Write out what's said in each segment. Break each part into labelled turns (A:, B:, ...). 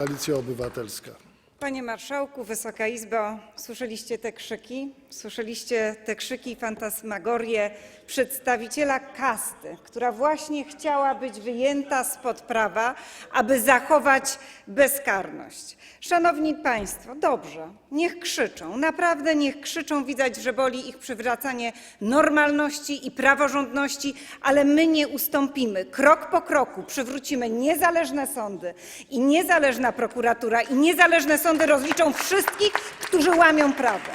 A: Koalicja Obywatelska.
B: Panie Marszałku, Wysoka Izbo, słyszeliście te krzyki? Słyszeliście te krzyki i fantasmagorie przedstawiciela kasty, która właśnie chciała być wyjęta spod prawa, aby zachować bezkarność. Szanowni Państwo, dobrze, niech krzyczą, naprawdę niech krzyczą, widać, że boli ich przywracanie normalności i praworządności, ale my nie ustąpimy. Krok po kroku przywrócimy niezależne sądy i niezależna prokuratura i niezależne sądy rozliczą wszystkich, którzy łamią prawo.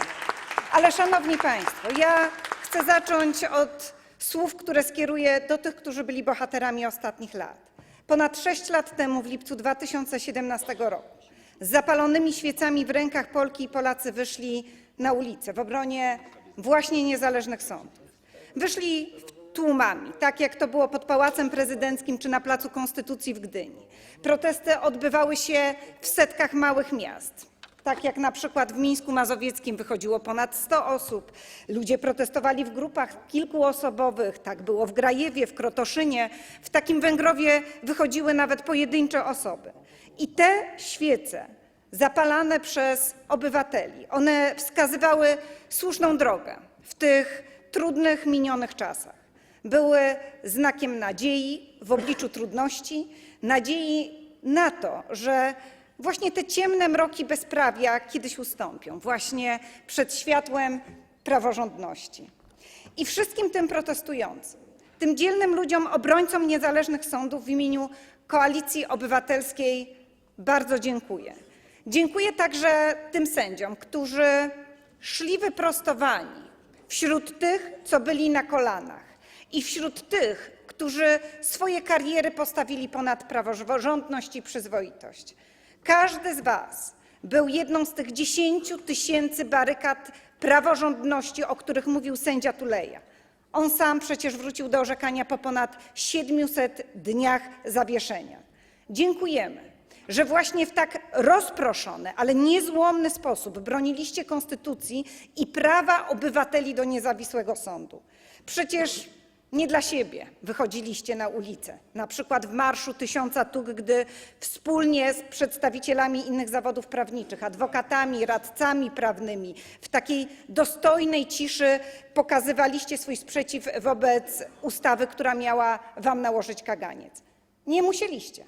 B: Ale szanowni państwo, ja chcę zacząć od słów, które skieruję do tych, którzy byli bohaterami ostatnich lat. Ponad sześć lat temu, w lipcu 2017 roku, z zapalonymi świecami w rękach Polki i Polacy wyszli na ulicę w obronie właśnie niezależnych sądów. Wyszli tłumami, tak jak to było pod Pałacem Prezydenckim czy na Placu Konstytucji w Gdyni. Protesty odbywały się w setkach małych miast. Tak jak na przykład w Mińsku Mazowieckim wychodziło ponad 100 osób. Ludzie protestowali w grupach kilkuosobowych. Tak było w Grajewie, w Krotoszynie. W takim Węgrowie wychodziły nawet pojedyncze osoby. I te świece zapalane przez obywateli, one wskazywały słuszną drogę w tych trudnych, minionych czasach. Były znakiem nadziei w obliczu trudności, nadziei na to, że właśnie te ciemne mroki bezprawia kiedyś ustąpią, właśnie przed światłem praworządności. I wszystkim tym protestującym, tym dzielnym ludziom, obrońcom niezależnych sądów w imieniu Koalicji Obywatelskiej bardzo dziękuję. Dziękuję także tym sędziom, którzy szli wyprostowani wśród tych, co byli na kolanach i wśród tych, którzy swoje kariery postawili ponad praworządność i przyzwoitość. Każdy z Was był jedną z tych 10 tysięcy barykad praworządności, o których mówił sędzia Tuleja. On sam przecież wrócił do orzekania po ponad 700 dniach zawieszenia. Dziękujemy, że właśnie w tak rozproszony, ale niezłomny sposób broniliście konstytucji i prawa obywateli do niezawisłego sądu. Przecież nie dla siebie wychodziliście na ulicę, na przykład w Marszu Tysiąca Tug, gdy wspólnie z przedstawicielami innych zawodów prawniczych, adwokatami, radcami prawnymi, w takiej dostojnej ciszy pokazywaliście swój sprzeciw wobec ustawy, która miała wam nałożyć kaganiec. Nie musieliście.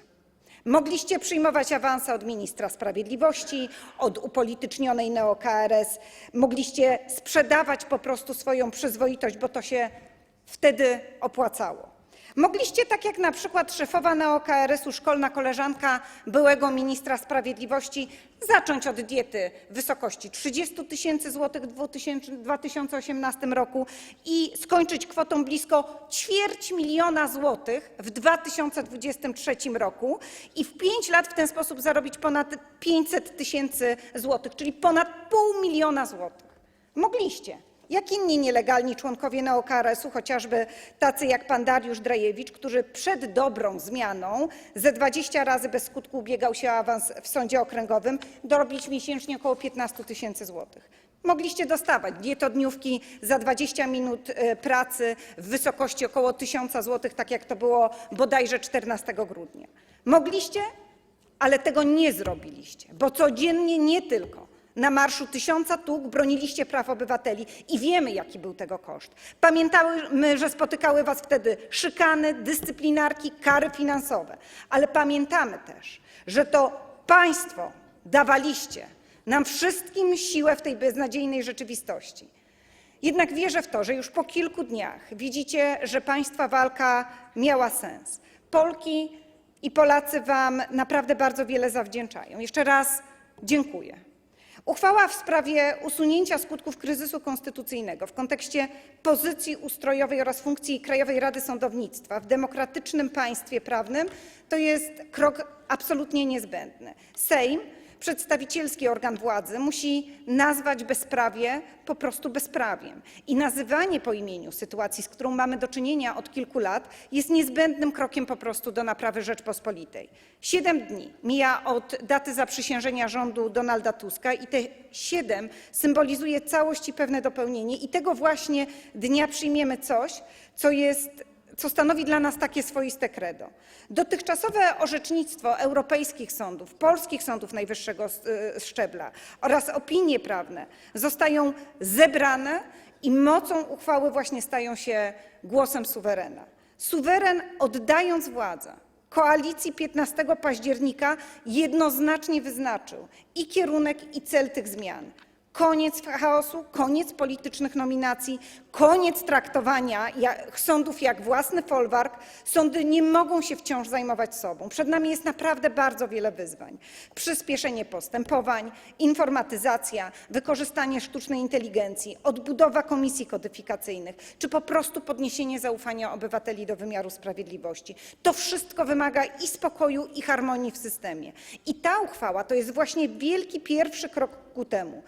B: Mogliście przyjmować awanse od ministra sprawiedliwości, od upolitycznionej neo-KRS, mogliście sprzedawać po prostu swoją przyzwoitość, bo to się wtedy opłacało. Mogliście, tak jak na przykład szefowa neo-KRS-u, szkolna koleżanka byłego ministra sprawiedliwości, zacząć od diety w wysokości 30 tysięcy złotych w 2000 2018 roku i skończyć kwotą blisko ćwierć miliona złotych w 2023 roku i w pięć lat w ten sposób zarobić ponad 500 tysięcy złotych, czyli ponad pół miliona złotych. Mogliście. Jak inni nielegalni członkowie neo-KRS-u, chociażby tacy jak pan Dariusz Drajewicz, który przed dobrą zmianą ze 20 razy bez skutku ubiegał się o awans w sądzie okręgowym, dorobić miesięcznie około 15 tysięcy złotych. Mogliście dostawać dietodniówki za 20 minut e, pracy w wysokości około 1000 złotych, tak jak to było bodajże 14 grudnia. Mogliście, ale tego nie zrobiliście, bo codziennie nie tylko na Marszu Tysiąca Tug broniliście praw obywateli i wiemy, jaki był tego koszt. Pamiętamy, że spotykały was wtedy szykany, dyscyplinarki, kary finansowe, ale pamiętamy też, że to państwo dawaliście nam wszystkim siłę w tej beznadziejnej rzeczywistości. Jednak wierzę w to, że już po kilku dniach widzicie, że państwa walka miała sens. Polki i Polacy wam naprawdę bardzo wiele zawdzięczają. Jeszcze raz dziękuję. Uchwała w sprawie usunięcia skutków kryzysu konstytucyjnego w kontekście pozycji ustrojowej oraz funkcji Krajowej Rady Sądownictwa w demokratycznym państwie prawnym to jest krok absolutnie niezbędny. Sejm, przedstawicielski organ władzy, musi nazwać bezprawie po prostu bezprawiem. I nazywanie po imieniu sytuacji, z którą mamy do czynienia od kilku lat, jest niezbędnym krokiem po prostu do naprawy Rzeczpospolitej. Siedem dni mija od daty zaprzysiężenia rządu Donalda Tuska i te siedem symbolizuje całość i pewne dopełnienie. I tego właśnie dnia przyjmiemy coś, co jest co stanowi dla nas takie swoiste credo. Dotychczasowe orzecznictwo europejskich sądów, polskich sądów najwyższego y, szczebla oraz opinie prawne zostają zebrane i mocą uchwały właśnie stają się głosem suwerena. Suweren oddając władzę koalicji 15 października jednoznacznie wyznaczył i kierunek, i cel tych zmian. Koniec chaosu, koniec politycznych nominacji, koniec traktowania sądów jak własny folwark. Sądy nie mogą się wciąż zajmować sobą. Przed nami jest naprawdę bardzo wiele wyzwań. Przyspieszenie postępowań, informatyzacja, wykorzystanie sztucznej inteligencji, odbudowa komisji kodyfikacyjnych, czy po prostu podniesienie zaufania obywateli do wymiaru sprawiedliwości. To wszystko wymaga i spokoju, i harmonii w systemie. I ta uchwała to jest właśnie wielki pierwszy krok ku temu.